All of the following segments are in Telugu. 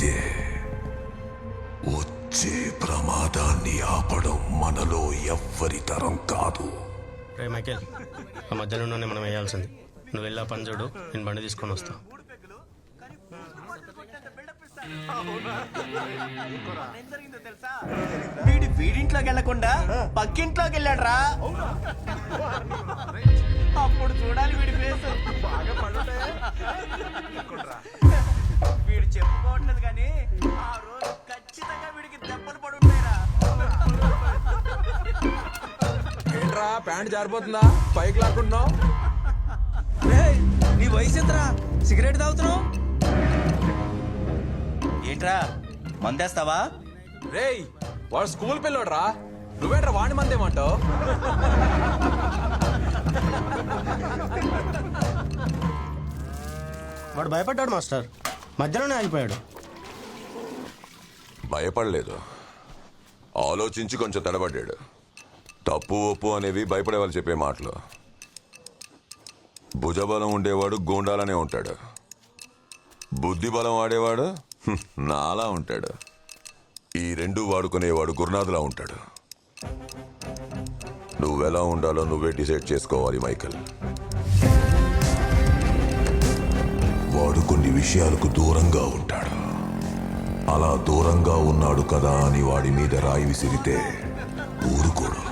విసిరితే వచ్చే ప్రమాదాన్ని ఆపడం మనలో ఎవ్వరి తరం కాదు. రే మైకేల్ ఆ మధ్యలోనే మనం వేయాల్సింది. నువ్వు వెళ్ళా పని చూడు నేను బండి తీసుకొని వస్తా. వీడి వీడింట్లోకి వెళ్ళకుండా పక్కింట్లోకి వెళ్ళాడు రా అప్పుడు చూడాలి వీడి ఫేస్ వీడు ప్యాంట్ జారిపోతుందా? పైకి లాక్కుంటున్నావు నీ వయసు ఎంతరా? సిగరెట్ తాగుతున్నావు? ఏంట్రా మందేస్తావా? రేయ్ వాడు స్కూల్ పిల్లోడు రా నువ్వేంట్రా వాడి మంది ఏమంటావు వాడు భయపడ్డాడు మాస్టర్. మధ్యలోనే ఆగిపోయాడు. భయపడలేదు. ఆలోచించి కొంచెం తడబడ్డాడు. తప్పు ఒప్పు అనేవి భయపడేవాళ్ళు చెప్పే మాటలు. భుజబలం ఉండేవాడు గూండాలనే ఉంటాడు. బుద్ధి బలం వాడేవాడు నాలా ఉంటాడు. ఈ రెండు వాడుకునేవాడు గురునాథులా ఉంటాడు. నువ్వెలా ఉండాలో నువ్వే డిసైడ్ చేసుకోవాలి మైకల్. వాడు కొన్ని విషయాలకు దూరంగా ఉంటాడు. అలా దూరంగా ఉన్నాడు కదా అని వాడి మీద రాయి విసిరితే ఊరుకోడు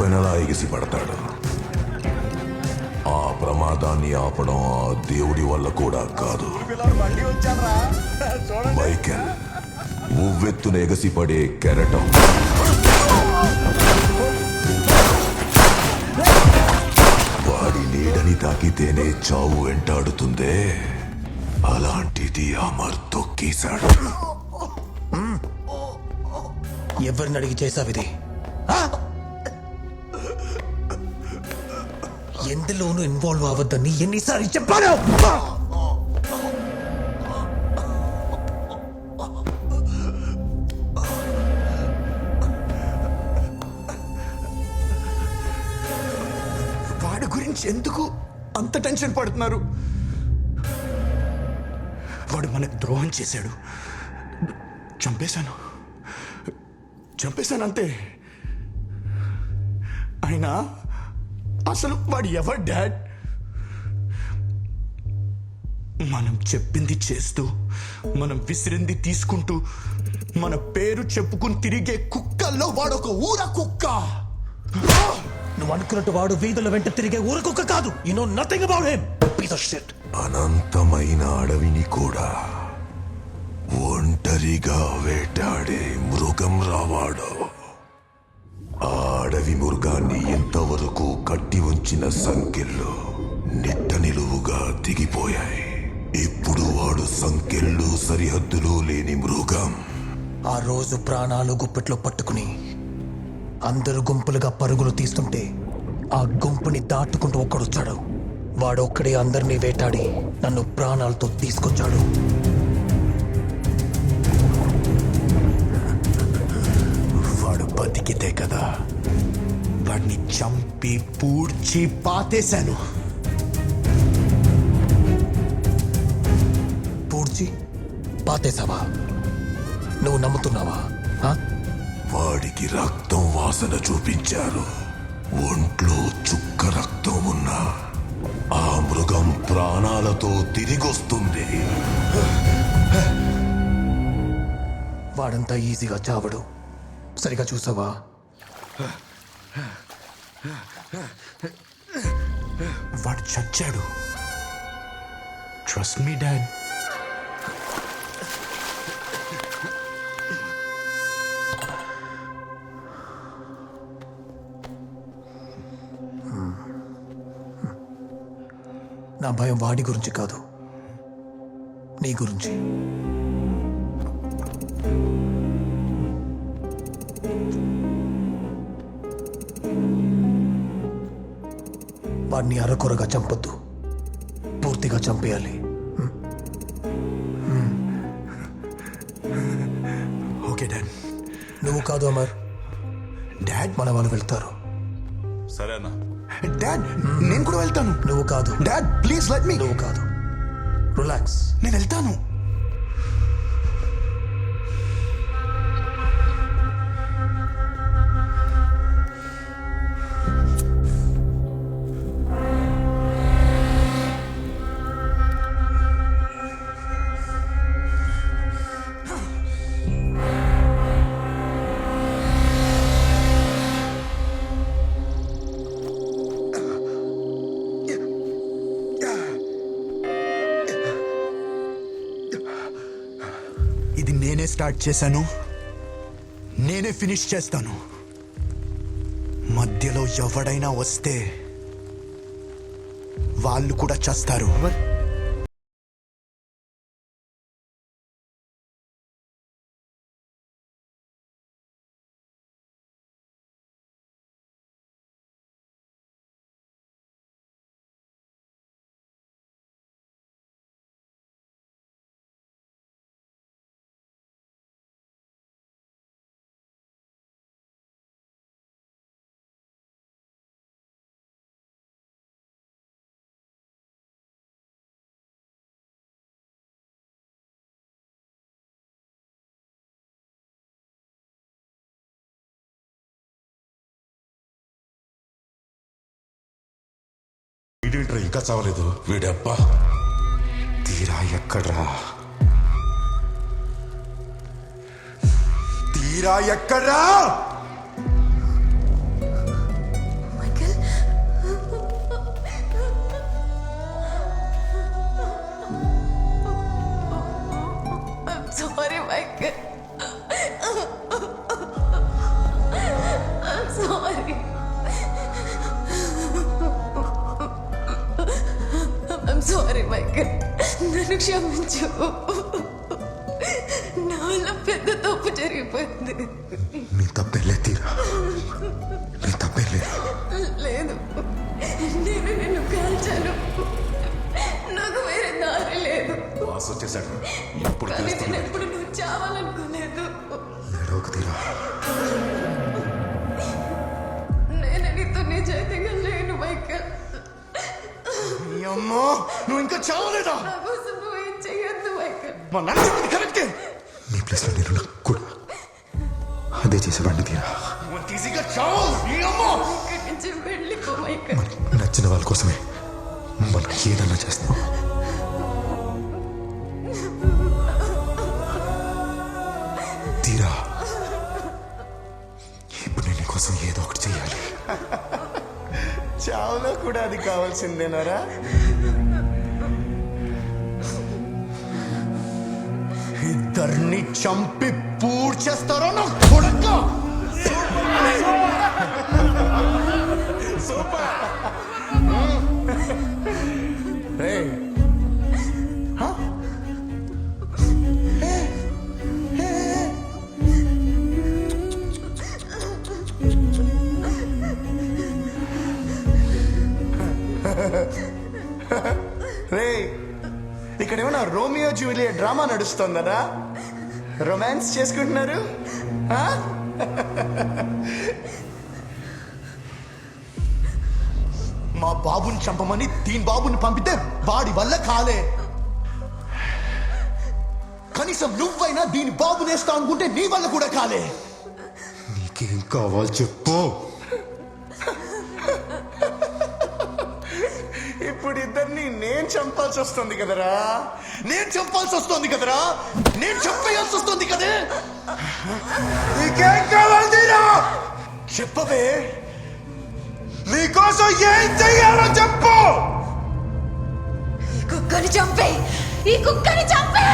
పెనలా ఎగిసి పడతాడు ఆ ప్రమాదాన్ని ఆపడం ఆ దేవుడి వల్ల కూడా కాదు. మైకెల్ ఉవ్వెత్తున ఎగసిపడే కెరటం. వాడి నీడని తాకితేనే చావు వెంటాడుతుందే. అలాంటిది అమర్ తొక్కేశాడు. ఎవరిని అడిగి చేసావు ఎందులోనూ ఇన్వాల్వ్ అవ్వద్దని ఎన్నిసార్లు చెప్పాను? వాడి గురించి ఎందుకు అంత టెన్షన్ పడుతున్నారు? వాడు మనకు ద్రోహం చేశాడు. చంపేశాను. చంపేశాను అంతే అయినా అసలు వాడు ఎవరు డాడ్? మనం చెప్పింది చేస్తూ మనం విసిరింది తీసుకుంటూ మన పేరు చెప్పుకుని తిరిగే కుక్కల్లో వాడొక ఊర కుక్క. నువ్వు అనుకున్నట్టు వాడు వీధుల వెంట తిరిగే ఊరకొక్క కాదు. You know nothing about him piece of shit అనంతమైన అడవిని కూడా ఒంటరిగా వేటాడే మృగం రావాడు. మృగాన్ని ఎంతవరకు కట్టి ఉంచిన సంఖ్యలు నిట్ట నిలువుగా దిగిపోయాయి ఇప్పుడు వాడు సంఖ్యలు సరిహద్దులు లేని మృగం. ఆ రోజు ప్రాణాలు గుప్పెట్లో పట్టుకుని అందరూ గుంపులుగా పరుగులు తీస్తుంటే ఆ గుంపుని దాటుకుంటూ ఒక్కడొచ్చాడు. వాడు ఒక్కడే అందరినీ వేటాడి నన్ను ప్రాణాలతో తీసుకొచ్చాడు. వాడు బతికితే కదా వాడిని చంపి పూడ్చి పాతేశాను. పూడ్చి పాతేశావా? నువ్వు నమ్ముతున్నావా? వాడికి రక్తం వాసన చూపించారు. ఒంట్లో చుక్క రక్తం ఉన్నా ఆ మృగం ప్రాణాలతో తిరిగొస్తుంది. వాడంతా ఈజీగా చావడు. సరిగా చూసావా? వాడు చచ్చాడు. ట్రస్ట్ మీ డాడ్ నా భయం వాడి గురించి కాదు. నీ గురించి. వాడిని అరకొరగా చంపొద్దు. పూర్తిగా చంపేయాలి. Okay dad. నువ్వు కాదు అమర్. డాడ్ మన వాళ్ళు వెళ్తారు. సరేనా డాడ్ నేను కూడా వెళ్తాను. నువ్వు కాదు. Dad please let me. నువ్వు కాదు. రిలాక్స్. నేను వెళ్తాను. ఇది నేనే స్టార్ట్ చేశాను. నేనే ఫినిష్ చేస్తాను. మధ్యలో ఎవడైనా వస్తే వాళ్ళు కూడా చేస్తారు. వీడేంట్రా ఇంకా చావలేదు. వీడబ్బా. తీరా ఎక్కడ్రా? తీరా ఎక్కడ్రా? నన్ను క్షమించు నా వల్ల పెద్ద తప్పు జరిగిపోయింది నీ తప్పేలే తీరా నీ తప్పేలేదు లేదు నేను నిన్ను కాల్చాను నాకు వేరే దారి లేదు బాస్ వచ్చేసాడు కానీ నేను ఎప్పుడు నువ్వు చావాలనుకోలేదు ఎడవకు తీరా అమ్మో నువ్వు ఇంకా చావలేదా నా మా నాన్న చెప్పింది కరెక్టే నీ ప్లేస్లో నేను నాకు కూడా అదే చేసేవాడిని తీరా ఈజీగా చావు నీ అమ్మ నచ్చిన వాళ్ళ కోసమే మనం ఏదన్నా చేస్తాం చావులో కూడా అది కావాల్సిందేనారా ఇద్దరిని చంపి పూడ్చేస్తారో నా కొడుకు? సూపర్. రోమియో జూలియట్ డ్రామా నడుస్తుందనా రొమాన్స్ చేసుకుంటున్నారు? మా బాబుని చంపమని దీని బాబుని పంపితే వాడి వల్ల కాలే. కనీసం నువ్వైనా దీని బాబు నేస్తా అనుకుంటే నీ వల్ల కూడా కాలే. నీకేం కావాలి చెప్పు. నేను చంపాల్సి వస్తుంది కదరా? నేను చంపాల్సి వస్తుంది కదరా? నేను చంపేయాల్సి వస్తుంది కదే? నీకేం కావాలి చెప్పవే. నీకోసం ఏం చెయ్యాలో చెప్పు. ఈ కుక్కని చంపే ఈ కుక్కని చంపే